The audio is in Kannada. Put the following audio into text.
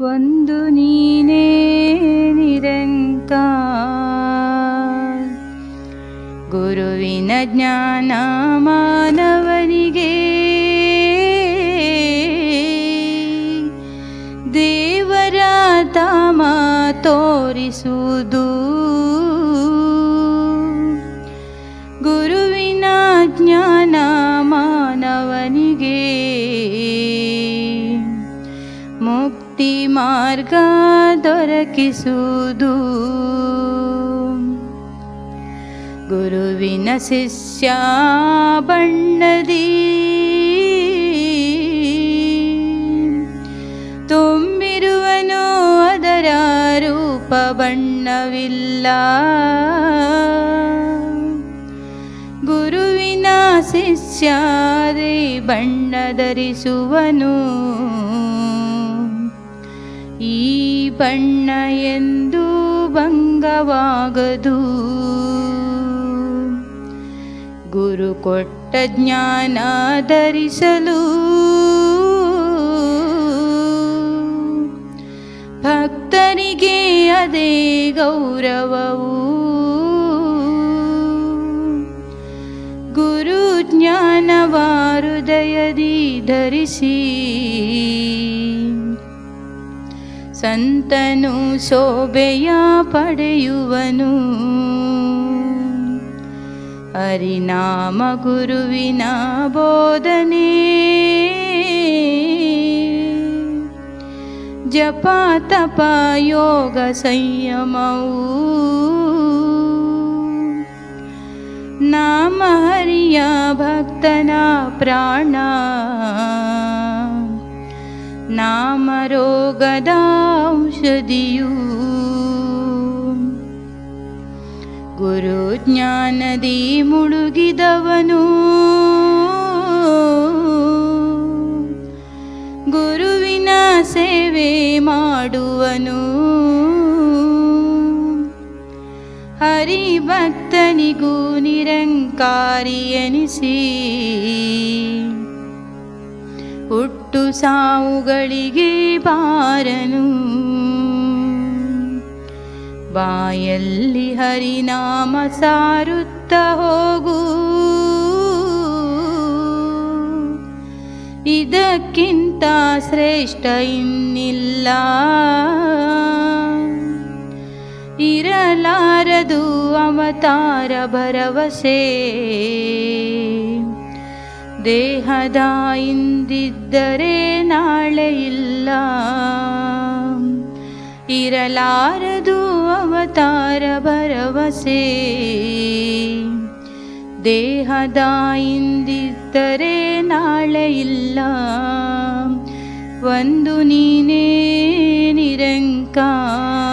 ಒಂದು ನೀನೇ ನಿರಂತ ಗುರುವಿನ ಜ್ಞಾನ ಮಾನವನಿಗೆ. ದೇವರ ತಾಮ ತೋರಿಸುವುದು. ಮಾರ್ಗ ದೊರಕಿಸುವುದು. ಗುರುವಿನ ಶಿಷ್ಯ ಬಣ್ಣದಿ. ತುಂಬಿರುವನು ಅದರ ರೂಪ ಬಣ್ಣವಿಲ್ಲ. ಗುರುವಿನ ಶಿಷ್ಯಾದೇ ಬಣ್ಣ ಧರಿಸುವನು ಈ ಬಣ್ಣ ಎಂದು ಭಂಗವಾಗದು. ಗುರು ಕೊಟ್ಟ ಜ್ಞಾನ ಧರಿಸಲು. ಭಕ್ತರಿಗೆ ಅದೇ ಗೌರವವು. ಗುರು ಜ್ಞಾನವ ಹೃದಯದಿ ಧರಿಸಿ. ಸಂತನು ಶೋಭೆಯ ಪಡೆಯುವನು ಹರಿನಾಮ ಗುರುವಿನ ಬೋಧನೆ ಜಪ ತಪ ಯೋಗ ಸಂಯಮವು ನಾಮ ಹರಿಯ ಭಕ್ತನ ಪ್ರಾಣ ನಾಮ ರೋಗದ ಔಷಧಿಯು ಗುರು ಜ್ಞಾನದಿ ಮುಳುಗಿದವನು ಗುರುವಿನ ಸೇವೆ ಮಾಡುವನು ಹರಿಭಕ್ತನಿಗೂ ನಿರಂಕಾರಿ ಎನಿಸಿ ಹುಟ್ಟು ಸಾವುಗಳಿಗೆ ಬಾರನು. ಬಾಯಲ್ಲಿ ಹರಿನಾಮ ಸಾರುತ್ತ ಹೋಗು. ಇದಕ್ಕಿಂತ ಶ್ರೇಷ್ಠ ಇನ್ನಿಲ್ಲ. ಇರಲಾರದು ಅವತಾರ ಭರವಸೆ. ದೇಹದ ಇಂದಿದ್ದರೆ ನಾಳೆ ಇಲ್ಲ. ಇರಲಾರದು ಅವತಾರ ಭರವಸೆ. ದೇಹದ ಇಂದಿದ್ದರೆ ನಾಳೆ ಇಲ್ಲ. ಒಂದು ನೀನೇ ನಿರಂಕಾರ.